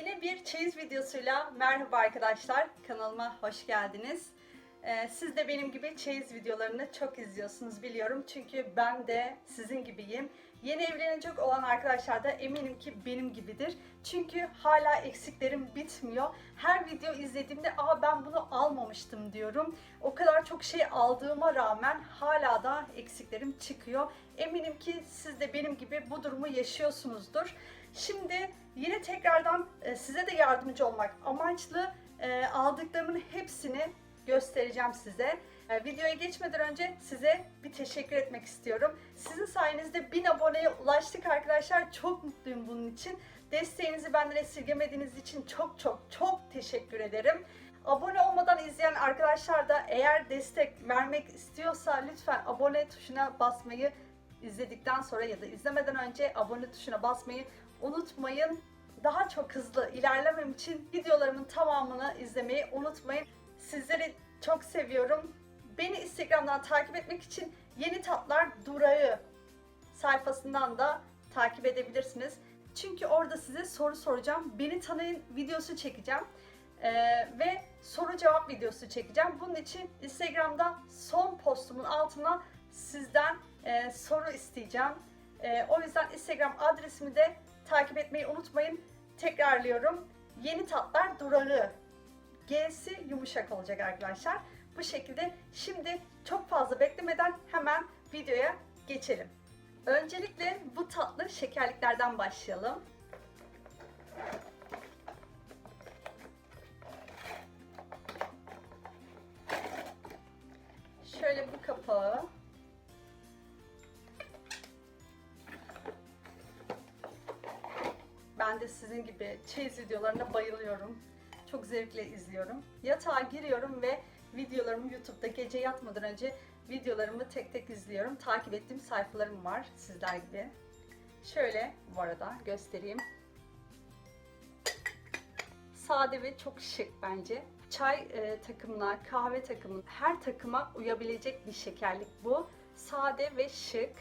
Yine bir çeyiz videosuyla merhaba arkadaşlar. Kanalıma hoş geldiniz. Ee, siz de benim gibi çeyiz videolarını çok izliyorsunuz biliyorum. Çünkü ben de sizin gibiyim. Yeni evlenecek olan arkadaşlar da eminim ki benim gibidir. Çünkü hala eksiklerim bitmiyor. Her video izlediğimde aa ben bunu almamıştım diyorum. O kadar çok şey aldığıma rağmen hala da eksiklerim çıkıyor. Eminim ki siz de benim gibi bu durumu yaşıyorsunuzdur. Şimdi yine tekrardan e, size de yardımcı olmak amaçlı e, aldıklarımın hepsini göstereceğim size. E, Videoya geçmeden önce size bir teşekkür etmek istiyorum. Sizin sayenizde 1000 aboneye ulaştık arkadaşlar. Çok mutluyum bunun için. Desteğinizi benden esirgemediğiniz için çok çok çok teşekkür ederim. Abone olmadan izleyen arkadaşlar da eğer destek vermek istiyorsa lütfen abone tuşuna basmayı izledikten sonra ya da izlemeden önce abone tuşuna basmayı unutmayın. Daha çok hızlı ilerlemem için videolarımın tamamını izlemeyi unutmayın. Sizleri çok seviyorum. Beni Instagram'dan takip etmek için Yeni Tatlar Durağı sayfasından da takip edebilirsiniz. Çünkü orada size soru soracağım. Beni tanıyın videosu çekeceğim. Ee, ve soru cevap videosu çekeceğim. Bunun için Instagram'da son postumun altına sizden e, soru isteyeceğim. E, o yüzden Instagram adresimi de takip etmeyi unutmayın. Tekrarlıyorum. Yeni Tatlar Durağı. G'si yumuşak olacak arkadaşlar. Bu şekilde şimdi çok fazla beklemeden hemen videoya geçelim. Öncelikle bu tatlı şekerliklerden başlayalım. De sizin gibi çeyiz videolarına bayılıyorum. Çok zevkle izliyorum. Yatağa giriyorum ve videolarımı YouTube'da gece yatmadan önce videolarımı tek tek izliyorum. Takip ettiğim sayfalarım var sizler gibi. Şöyle bu arada göstereyim. Sade ve çok şık bence. Çay e, takımına, kahve takımına, her takıma uyabilecek bir şekerlik bu. Sade ve şık.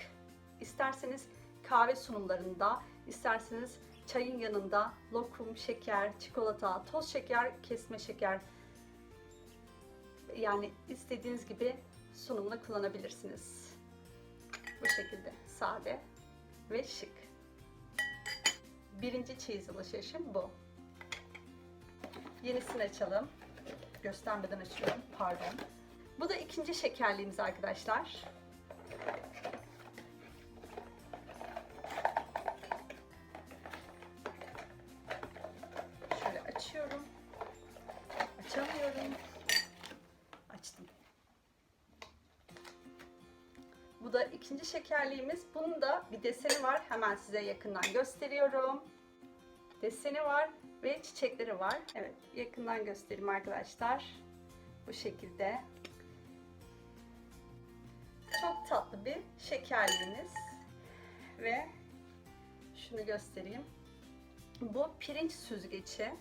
İsterseniz kahve sunumlarında, isterseniz çayın yanında lokum, şeker, çikolata, toz şeker, kesme şeker yani istediğiniz gibi sunumla kullanabilirsiniz. Bu şekilde sade ve şık. Birinci çeyiz alışverişim bu. Yenisini açalım. Göstermeden açıyorum. Pardon. Bu da ikinci şekerliğimiz arkadaşlar. Bir deseni var. Hemen size yakından gösteriyorum. Deseni var ve çiçekleri var. Evet, yakından göstereyim arkadaşlar. Bu şekilde. Çok tatlı bir şekerliğimiz. Ve şunu göstereyim. Bu pirinç süzgeci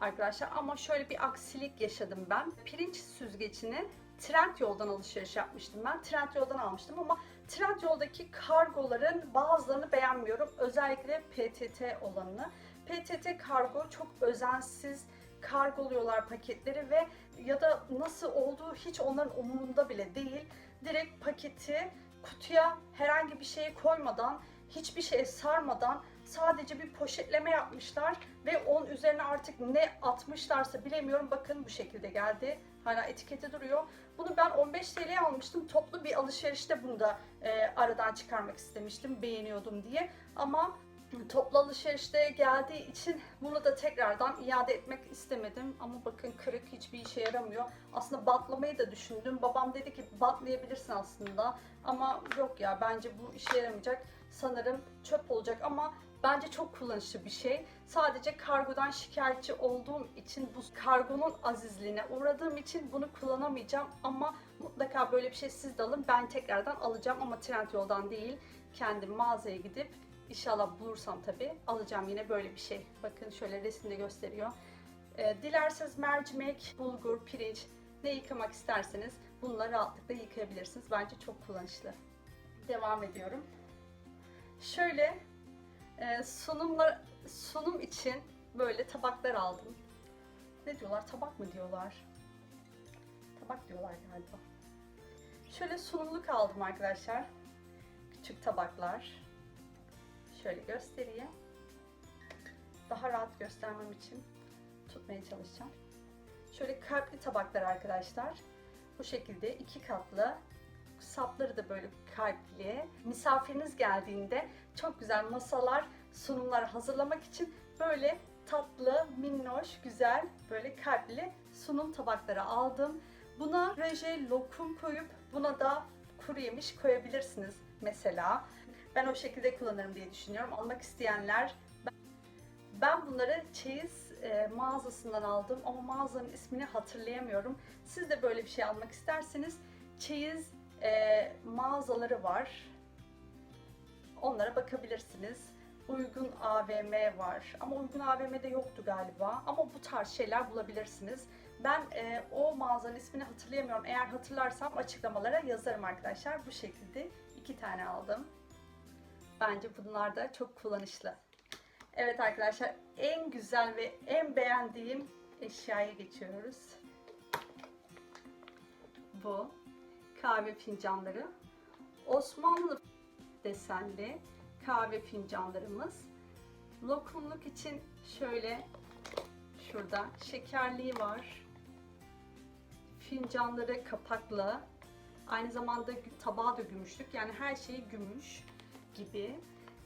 arkadaşlar ama şöyle bir aksilik yaşadım ben. Pirinç süzgecini Trendyol'dan alışveriş yapmıştım ben. Trendyol'dan almıştım ama Trendyol'daki kargoların bazılarını beğenmiyorum. Özellikle PTT olanını. PTT kargo çok özensiz kargoluyorlar paketleri ve ya da nasıl olduğu hiç onların umurunda bile değil. Direkt paketi kutuya herhangi bir şey koymadan, hiçbir şey sarmadan sadece bir poşetleme yapmışlar ve onun üzerine artık ne atmışlarsa bilemiyorum. Bakın bu şekilde geldi. Hala etiketi duruyor. Bunu ben 15 TL'ye almıştım. Toplu bir alışverişte bunu da e, aradan çıkarmak istemiştim. Beğeniyordum diye. Ama toplu alışverişte geldiği için bunu da tekrardan iade etmek istemedim. Ama bakın kırık hiçbir işe yaramıyor. Aslında batlamayı da düşündüm. Babam dedi ki batlayabilirsin aslında. Ama yok ya bence bu işe yaramayacak. Sanırım çöp olacak ama bence çok kullanışlı bir şey. Sadece kargodan şikayetçi olduğum için bu kargonun azizliğine uğradığım için bunu kullanamayacağım ama mutlaka böyle bir şey siz de alın. Ben tekrardan alacağım ama Trendyol'dan değil. Kendim mağazaya gidip İnşallah bulursam tabii alacağım yine böyle bir şey. Bakın şöyle resimde gösteriyor. Ee, dilerseniz mercimek, bulgur, pirinç ne yıkamak isterseniz bununla rahatlıkla yıkayabilirsiniz. Bence çok kullanışlı. Devam ediyorum. Şöyle e, sunumla sunum için böyle tabaklar aldım. Ne diyorlar? Tabak mı diyorlar? Tabak diyorlar galiba. Şöyle sunumluk aldım arkadaşlar. Küçük tabaklar. Şöyle göstereyim. Daha rahat göstermem için tutmaya çalışacağım. Şöyle kalpli tabaklar arkadaşlar. Bu şekilde iki katlı. Sapları da böyle kalpli. Misafiriniz geldiğinde çok güzel masalar, sunumlar hazırlamak için böyle tatlı, minnoş, güzel, böyle kalpli sunum tabakları aldım. Buna reje, lokum koyup buna da kuru yemiş koyabilirsiniz mesela. Ben o şekilde kullanırım diye düşünüyorum. Almak isteyenler ben bunları çeyiz e, mağazasından aldım ama mağazanın ismini hatırlayamıyorum. Siz de böyle bir şey almak isterseniz çeyiz e, mağazaları var. Onlara bakabilirsiniz. Uygun AVM var ama uygun AVM'de yoktu galiba ama bu tarz şeyler bulabilirsiniz. Ben e, o mağazanın ismini hatırlayamıyorum. Eğer hatırlarsam açıklamalara yazarım arkadaşlar. Bu şekilde iki tane aldım. Bence bunlar da çok kullanışlı. Evet arkadaşlar en güzel ve en beğendiğim eşyaya geçiyoruz. Bu kahve fincanları. Osmanlı desenli kahve fincanlarımız. Lokumluk için şöyle şurada şekerliği var. Fincanları kapaklı. Aynı zamanda tabağı da gümüşlük. Yani her şeyi gümüş gibi.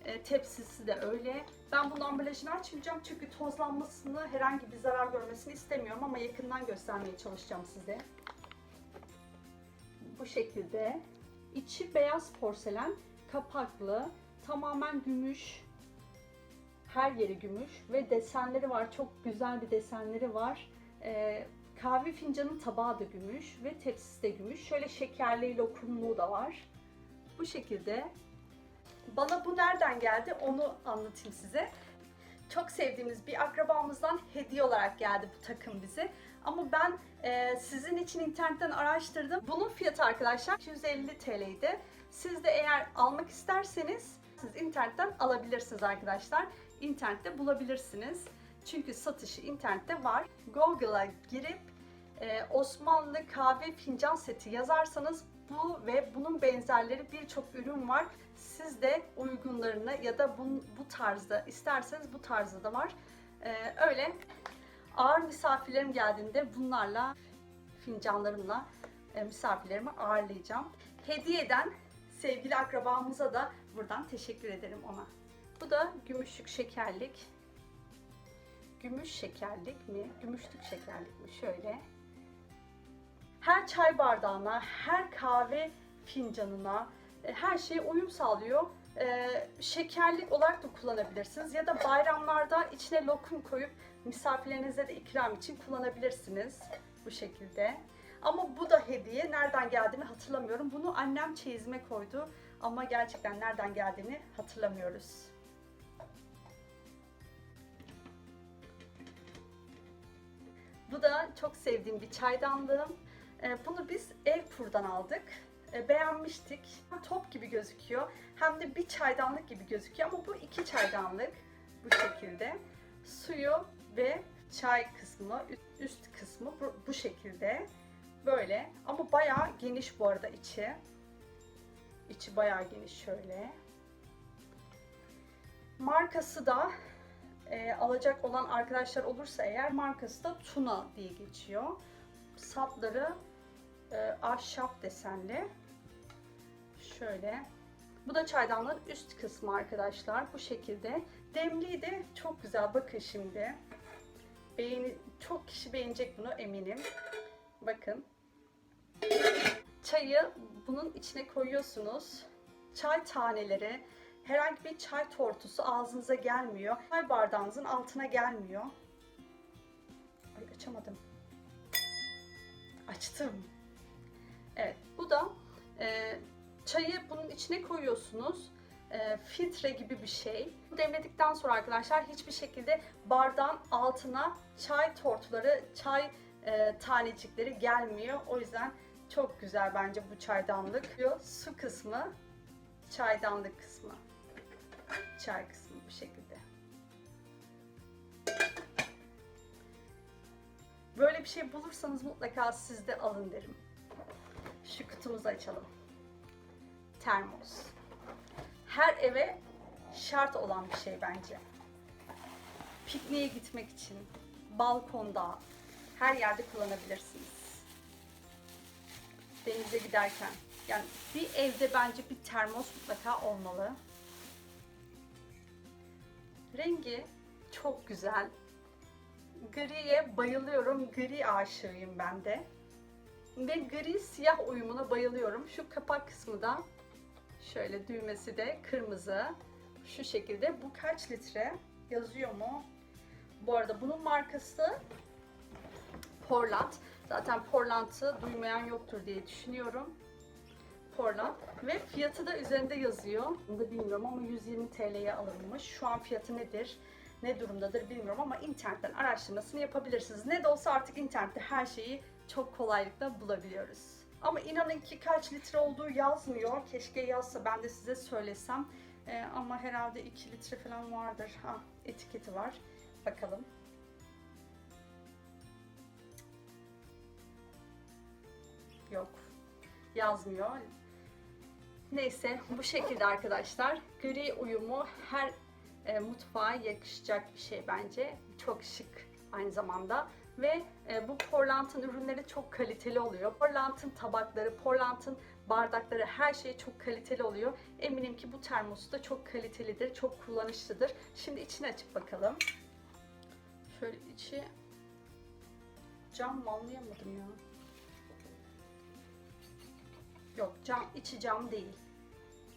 E, tepsisi de öyle. Ben bunun ambalajını açmayacağım çünkü tozlanmasını, herhangi bir zarar görmesini istemiyorum ama yakından göstermeye çalışacağım size. Bu şekilde. İçi beyaz porselen, kapaklı, tamamen gümüş. Her yeri gümüş ve desenleri var. Çok güzel bir desenleri var. E, kahve fincanın tabağı da gümüş ve tepsisi de gümüş. Şöyle şekerli lokumluğu da var. Bu şekilde bana bu nereden geldi onu anlatayım size. Çok sevdiğimiz bir akrabamızdan hediye olarak geldi bu takım bize. Ama ben e, sizin için internetten araştırdım. Bunun fiyatı arkadaşlar 250 TL'ydi. Siz de eğer almak isterseniz siz internetten alabilirsiniz arkadaşlar. İnternette bulabilirsiniz. Çünkü satışı internette var. Google'a girip e, Osmanlı kahve fincan seti yazarsanız bu ve bunun benzerleri birçok ürün var. Siz de uygunlarını ya da bu, bu tarzda isterseniz bu tarzda da var. Ee, öyle ağır misafirlerim geldiğinde bunlarla fincanlarımla e, misafirlerimi ağırlayacağım. Hediye eden sevgili akrabamıza da buradan teşekkür ederim ona. Bu da gümüşlük şekerlik. Gümüş şekerlik mi? Gümüşlük şekerlik mi? Şöyle her çay bardağına, her kahve fincanına, e, her şeye uyum sağlıyor. E, şekerlik olarak da kullanabilirsiniz ya da bayramlarda içine lokum koyup misafirlerinize de ikram için kullanabilirsiniz bu şekilde. Ama bu da hediye. Nereden geldiğini hatırlamıyorum. Bunu annem çeyizime koydu ama gerçekten nereden geldiğini hatırlamıyoruz. Bu da çok sevdiğim bir çaydanlığım. Ee, Bunu biz Evpur'dan aldık. Ee, Beğenmiştik. Top gibi gözüküyor hem de bir çaydanlık gibi gözüküyor ama bu iki çaydanlık bu şekilde. Suyu ve çay kısmı, üst kısmı bu, şekilde. Böyle ama bayağı geniş bu arada içi. İçi bayağı geniş şöyle. Markası da e, alacak olan arkadaşlar olursa eğer markası da Tuna diye geçiyor. Sapları e, ahşap desenli. Şöyle. Bu da çaydanlığın üst kısmı arkadaşlar. Bu şekilde. Demliği de çok güzel. Bakın şimdi. Beğeni, çok kişi beğenecek bunu eminim. Bakın. Çayı bunun içine koyuyorsunuz. Çay taneleri, herhangi bir çay tortusu ağzınıza gelmiyor. Çay bardağınızın altına gelmiyor. Ay açamadım. Açtım. Evet, bu da e, çayı bunun içine koyuyorsunuz. E, filtre gibi bir şey. Demledikten sonra arkadaşlar hiçbir şekilde bardağın altına çay tortuları, çay e, tanecikleri gelmiyor. O yüzden çok güzel bence bu çaydanlık. Su kısmı, çaydanlık kısmı. Çay kısmı bu şekilde. Böyle bir şey bulursanız mutlaka siz de alın derim. Şu kutumuzu açalım. Termos. Her eve şart olan bir şey bence. Pikniğe gitmek için, balkonda, her yerde kullanabilirsiniz. Denize giderken. Yani bir evde bence bir termos mutlaka olmalı. Rengi çok güzel. Griye bayılıyorum. Gri aşığıyım ben de. Ve gri siyah uyumuna bayılıyorum. Şu kapak kısmı da şöyle düğmesi de kırmızı. Şu şekilde. Bu kaç litre? Yazıyor mu? Bu arada bunun markası Portland. Zaten Portland'ı duymayan yoktur diye düşünüyorum. Portland ve fiyatı da üzerinde yazıyor. Bunu da bilmiyorum ama 120 TL'ye alınmış. Şu an fiyatı nedir? Ne durumdadır bilmiyorum ama internetten araştırmasını yapabilirsiniz. Ne de olsa artık internette her şeyi çok kolaylıkla bulabiliyoruz. Ama inanın ki kaç litre olduğu yazmıyor. Keşke yazsa ben de size söylesem. Ee, ama herhalde 2 litre falan vardır. Ha, etiketi var. Bakalım. Yok. Yazmıyor. Neyse bu şekilde arkadaşlar. Gri uyumu her e, mutfağa yakışacak bir şey bence. Çok şık aynı zamanda. Ve e, bu Portland'ın ürünleri çok kaliteli oluyor. Portland'ın tabakları, Portland'ın bardakları her şey çok kaliteli oluyor. Eminim ki bu termosu da çok kalitelidir, çok kullanışlıdır. Şimdi içini açıp bakalım. Şöyle içi cam mı anlayamadım ya. Yok cam, içi cam değil.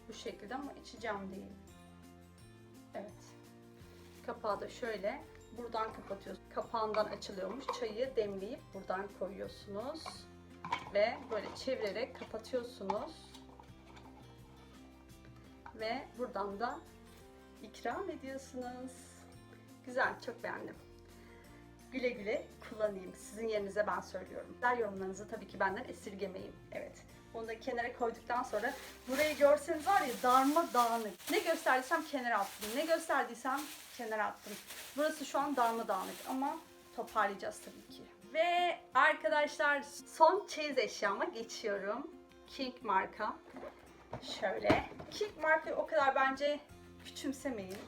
Bu şekilde ama içi cam değil. Evet. Kapağı da şöyle buradan kapatıyorsunuz. Kapağından açılıyormuş. Çayı demleyip buradan koyuyorsunuz. Ve böyle çevirerek kapatıyorsunuz. Ve buradan da ikram ediyorsunuz. Güzel, çok beğendim. Güle güle kullanayım. Sizin yerinize ben söylüyorum. Güzel yorumlarınızı tabii ki benden esirgemeyin. Evet. Onu da kenara koyduktan sonra burayı görseniz var ya darma dağınık. Ne gösterdiysem kenara attım. Ne gösterdiysem kenara attım. Burası şu an darma dağınık ama toparlayacağız tabii ki. Ve arkadaşlar son çeyiz eşyama geçiyorum. King marka. Şöyle. King markayı o kadar bence küçümsemeyin.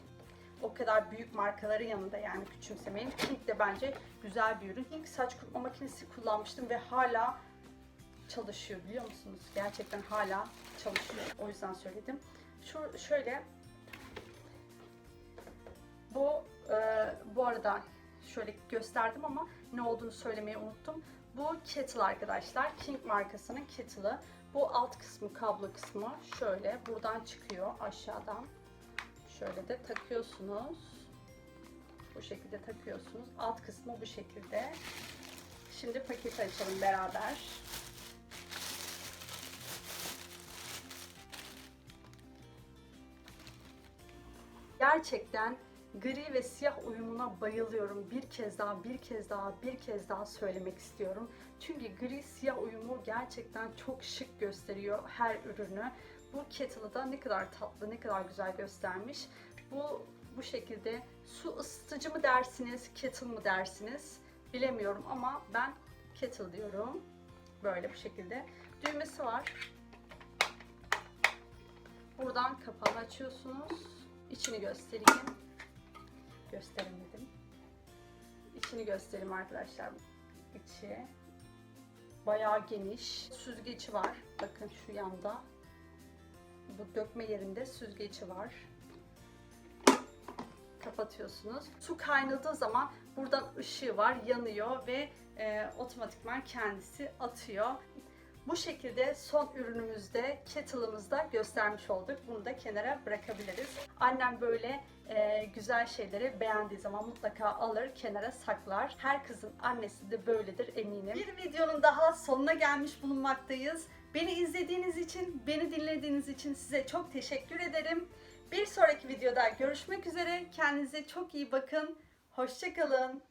O kadar büyük markaların yanında yani küçümsemeyin. King de bence güzel bir ürün. King saç kurutma makinesi kullanmıştım ve hala çalışıyor biliyor musunuz? Gerçekten hala çalışıyor. O yüzden söyledim. Şu şöyle bu e, bu arada şöyle gösterdim ama ne olduğunu söylemeyi unuttum. Bu kettle arkadaşlar. King markasının kettle'ı. Bu alt kısmı, kablo kısmı şöyle buradan çıkıyor aşağıdan. Şöyle de takıyorsunuz. Bu şekilde takıyorsunuz. Alt kısmı bu şekilde. Şimdi paketi açalım beraber. Gerçekten gri ve siyah uyumuna bayılıyorum. Bir kez daha, bir kez daha, bir kez daha söylemek istiyorum. Çünkü gri siyah uyumu gerçekten çok şık gösteriyor her ürünü. Bu kettle'ı da ne kadar tatlı, ne kadar güzel göstermiş. Bu bu şekilde su ısıtıcı mı dersiniz, kettle mı dersiniz bilemiyorum ama ben kettle diyorum. Böyle bu şekilde. Düğmesi var. Buradan kapağını açıyorsunuz. İçini göstereyim. Gösteremedim. İçini göstereyim arkadaşlar. İçi bayağı geniş. Süzgeci var. Bakın şu yanda. Bu dökme yerinde süzgeci var. Kapatıyorsunuz. Su kaynadığı zaman buradan ışığı var, yanıyor ve e, otomatikman kendisi atıyor. Bu şekilde son ürünümüzde, kettle'ımızda göstermiş olduk. Bunu da kenara bırakabiliriz. Annem böyle e, güzel şeyleri beğendiği zaman mutlaka alır, kenara saklar. Her kızın annesi de böyledir eminim. Bir videonun daha sonuna gelmiş bulunmaktayız. Beni izlediğiniz için, beni dinlediğiniz için size çok teşekkür ederim. Bir sonraki videoda görüşmek üzere. Kendinize çok iyi bakın. Hoşçakalın.